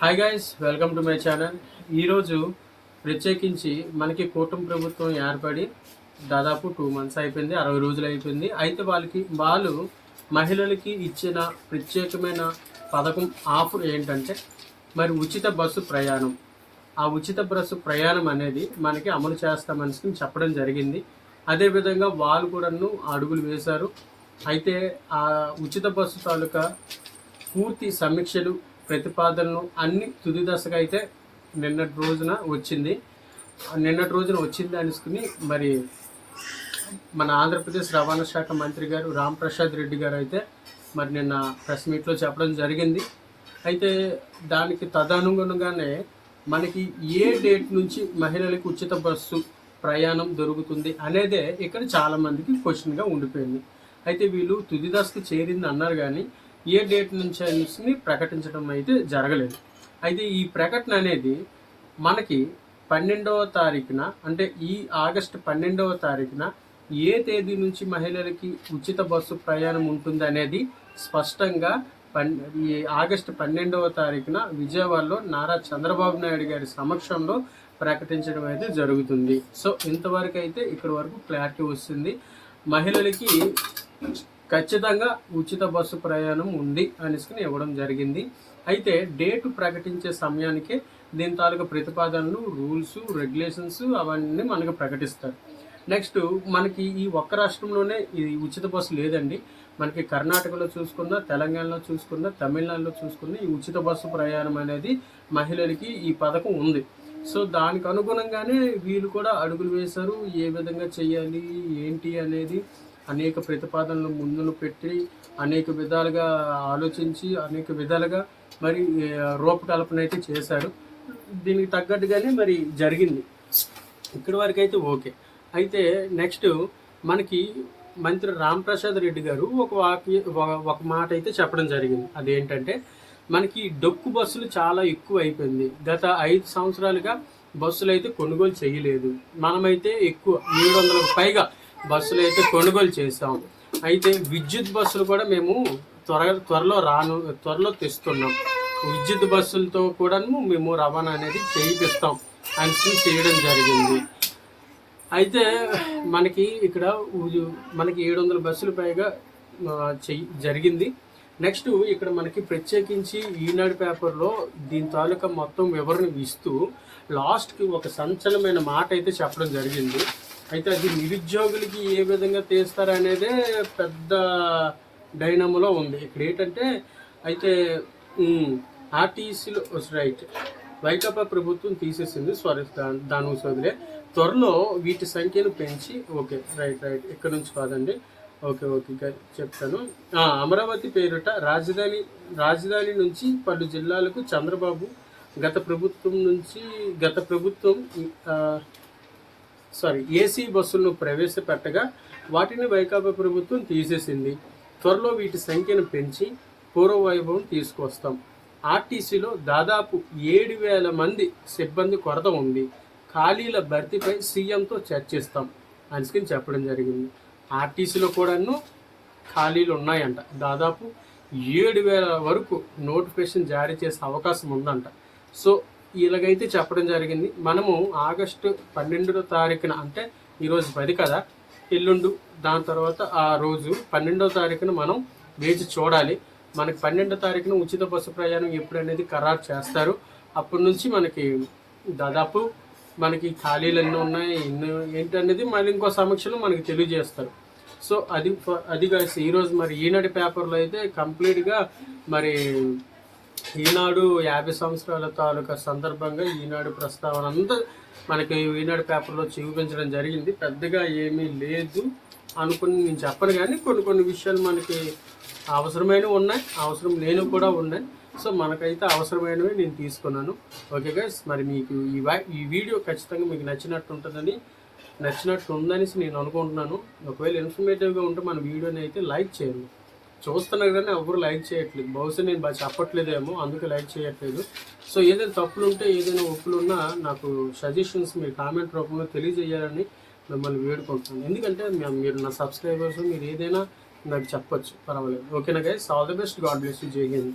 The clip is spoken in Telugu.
Hi guys welcome to my channel ఈరోజు ప్రత్యేకించి మనకి కూటమి ప్రభుత్వం ఏర్పడి దాదాపు టూ మంత్స్ అయిపోయింది అరవై రోజులు అయిపోయింది. అయితే వాళ్ళకి వాళ్ళు మహిళలకి ఇచ్చిన ప్రత్యేకమైన పథకం ఆఫర్ ఏంటంటే మరి ఉచిత బస్సు ప్రయాణం. ఆ ఉచిత బస్సు ప్రయాణం అనేది మనకి అమలు చేస్తామని చెప్పడం జరిగింది. అదేవిధంగా వాళ్ళు కూడాను అడుగులు వేశారు. అయితే ఆ ఉచిత బస్సు తాలూకా పూర్తి సమీక్షలు ప్రతిపాదనలు అన్ని తుది దశగా అయితే నిన్నటి రోజున వచ్చింది. నిన్నటి రోజున వచ్చింది అనుకుని మరి మన ఆంధ్రప్రదేశ్ రవాణా శాఖ మంత్రి గారు రాంప్రసాద్ రెడ్డి గారు అయితే మరి నిన్న ప్రెస్ మీట్లో చెప్పడం జరిగింది. అయితే దానికి తదనుగుణంగానే మనకి ఏ డేట్ నుంచి మహిళలకు ఉచిత బస్సు ప్రయాణం దొరుకుతుంది అనేదే ఇక్కడ చాలామందికి క్వశ్చన్గా ఉండిపోయింది. అయితే వీళ్ళు తుది దశకు చేరింది అన్నారు కానీ ఏ డేట్ నుంచి అనేసి ప్రకటించడం అయితే జరగలేదు. అయితే ఈ ప్రకటన అనేది మనకి పన్నెండవ తారీఖున అంటే ఈ ఆగస్టు పన్నెండవ తారీఖున ఏ తేదీ నుంచి మహిళలకి ఉచిత బస్సు ప్రయాణం ఉంటుంది అనేది స్పష్టంగా పన్ ఈ ఆగస్టు పన్నెండవ తారీఖున విజయవాడలో నారా చంద్రబాబు నాయుడు గారి సమక్షంలో ప్రకటించడం అయితే జరుగుతుంది. సో ఇంతవరకు అయితే ఇక్కడ వరకు క్లారిటీ వస్తుంది. మహిళలకి ఖచ్చితంగా ఉచిత బస్సు ప్రయాణం ఉంది అనేసుకుని ఇవ్వడం జరిగింది. అయితే డేటు ప్రకటించే సమయానికే దీని తాలూకా ప్రతిపాదనలు రూల్స్ రెగ్యులేషన్స్ అవన్నీ మనకు ప్రకటిస్తారు. నెక్స్ట్ మనకి ఈ ఒక్క రాష్ట్రంలోనే ఇది ఉచిత బస్సు లేదండి. మనకి కర్ణాటకలో చూసుకున్నా తెలంగాణలో చూసుకున్నా తమిళనాడులో చూసుకున్నా ఈ ఉచిత బస్సు ప్రయాణం అనేది మహిళలకి ఈ పథకం ఉంది. సో దానికి అనుగుణంగానే వీళ్ళు కూడా అడుగులు వేశారు. ఏ విధంగా చేయాలి? ఏంటి అనేది అనేక ప్రతిపాదనలు ముందును పెట్టి అనేక విధాలుగా ఆలోచించి అనేక విధాలుగా మరి రూపకల్పన అయితే చేశారు. దీనికి తగ్గట్టుగానే మరి జరిగింది. ఇక్కడి వరకు అయితే ఓకే. అయితే నెక్స్ట్ మనకి మంత్రి రామప్రసాద్ రెడ్డి గారు ఒక వాక్య ఒక- ఒక మాట అయితే చెప్పడం జరిగింది. అదేంటంటే మనకి డొక్కు బస్సులు చాలా ఎక్కువ అయిపోయింది గత ఐదు సంవత్సరాలుగా బస్సులు అయితే కొనుగోలు చేయలేదు. మనమైతే ఎక్కువ ఏడు వందలకు పైగా బస్సులు అయితే కొనుగోలు చేసాం అయితే విద్యుత్ బస్సులు కూడా మేము త్వర త్వరలో రాను త్వరలో తెస్తున్నాం. విద్యుత్ బస్సులతో కూడా మేము రవాణా అనేది చేయిస్తాం అని చేయడం జరిగింది. అయితే మనకి ఇక్కడ మనకి ఏడు వందల బస్సులు పైగా చెయ్యి జరిగింది. నెక్స్ట్ ఇక్కడ మనకి ప్రత్యేకించి ఈనాడు పేపర్లో దీని తాలూకా మొత్తం వివరణ ఇస్తూ లాస్ట్కి ఒక సంచలనమైన మాట అయితే చెప్పడం జరిగింది. అయితే అది నిరుద్యోగులకి ఏ విధంగా తీస్తారనేదే పెద్ద డైనమోలో ఉంది. ఇక్కడ ఏంటంటే అయితే ఆర్టీసీలో రైట్ వైకాపా ప్రభుత్వం తీసేసింది సారీ దాని వదిలే త్వరలో వీటి సంఖ్యను పెంచి ఓకే రైట్ రైట్ ఇక్కడ నుంచి కాదండి. ఓకే ఓకే చెప్తాను. అమరావతి పేరుట రాజధాని రాజధాని నుంచి పలు జిల్లాలకు చంద్రబాబు గత ప్రభుత్వం నుంచి గత ప్రభుత్వం సారీ ఏసీ బస్సులను ప్రవేశపెట్టగా వాటిని వైకాపా ప్రభుత్వం తీసేసింది. త్వరలో వీటి సంఖ్యను పెంచి పూర్వ వైభవం తీసుకొస్తాం. ఆర్టీసీలో దాదాపు ఏడు వేల మంది సిబ్బంది కొరత ఉంది. ఖాళీల భర్తీపై సీఎంతో చర్చిస్తాం అనుకుని చెప్పడం జరిగింది. ఆర్టీసీలో కూడాను ఖాళీలు ఉన్నాయంట. దాదాపు ఏడు వేల వరకు నోటిఫికేషన్ జారీ చేసే అవకాశం ఉందంట. సో ఇలాగైతే చెప్పడం జరిగింది. మనము ఆగస్టు పన్నెండో తారీఖున అంటే ఈరోజు పది కదా? ఎల్లుండు. దాని తర్వాత ఆ రోజు పన్నెండో తారీఖున మనం వేచి చూడాలి. మనకి పన్నెండో తారీఖున ఉచిత బస్సు ప్రయాణం ఎప్పుడు అనేది ఖరారు చేస్తారు. అప్పటి నుంచి మనకి దాదాపు మనకి ఖాళీలు ఎన్ని ఉన్నాయి ఎన్ని ఏంటి అనేది మళ్ళీ ఇంకో సమీక్షలో మనకి తెలియజేస్తారు. సో అది అది కాదు ఈరోజు మరి ఈనాడు పేపర్లో అయితే కంప్లీట్గా మరి ఈనాడు యాభై సంవత్సరాల తాలూకా సందర్భంగా ఈనాడు ప్రస్తావన అంతా మనకి ఈనాడు పేపర్లో చూపించడం జరిగింది. పెద్దగా ఏమీ లేదు అనుకుని నేను చెప్పను కానీ కొన్ని కొన్ని విషయాలు మనకి అవసరమైనవి ఉన్నాయి. అవసరం లేనివి కూడా ఉన్నాయి. సో మనకైతే అవసరమైనవి నేను తీసుకున్నాను. ఓకే గైస్ మరి మీకు ఈ ఈ వీడియో ఖచ్చితంగా మీకు నచ్చినట్టు ఉంటుందని నచ్చినట్టు ఉందనేసి నేను అనుకుంటున్నాను. ఒకవేళ ఇన్ఫర్మేటివ్గా ఉంటే మన వీడియోని అయితే లైక్ చేయండి. చూస్తున్నా కానీ ఎవరు లైక్ చేయట్లేదు. బహుశా నేను బాగా చెప్పట్లేదేమో అందుకే లైక్ చేయట్లేదు. సో ఏదైనా తప్పులు ఉంటే ఏదైనా ఒప్పులు ఉన్నా నాకు సజెషన్స్ మీరు కామెంట్ రూపంలో తెలియజేయాలని మిమ్మల్ని వేడుకుంటున్నాను. ఎందుకంటే మీరు నా సబ్స్క్రైబర్స్ మీరు ఏదైనా నాకు చెప్పొచ్చు. పర్వాలేదు. ఓకేనా guys all the best God bless you Jai Hind.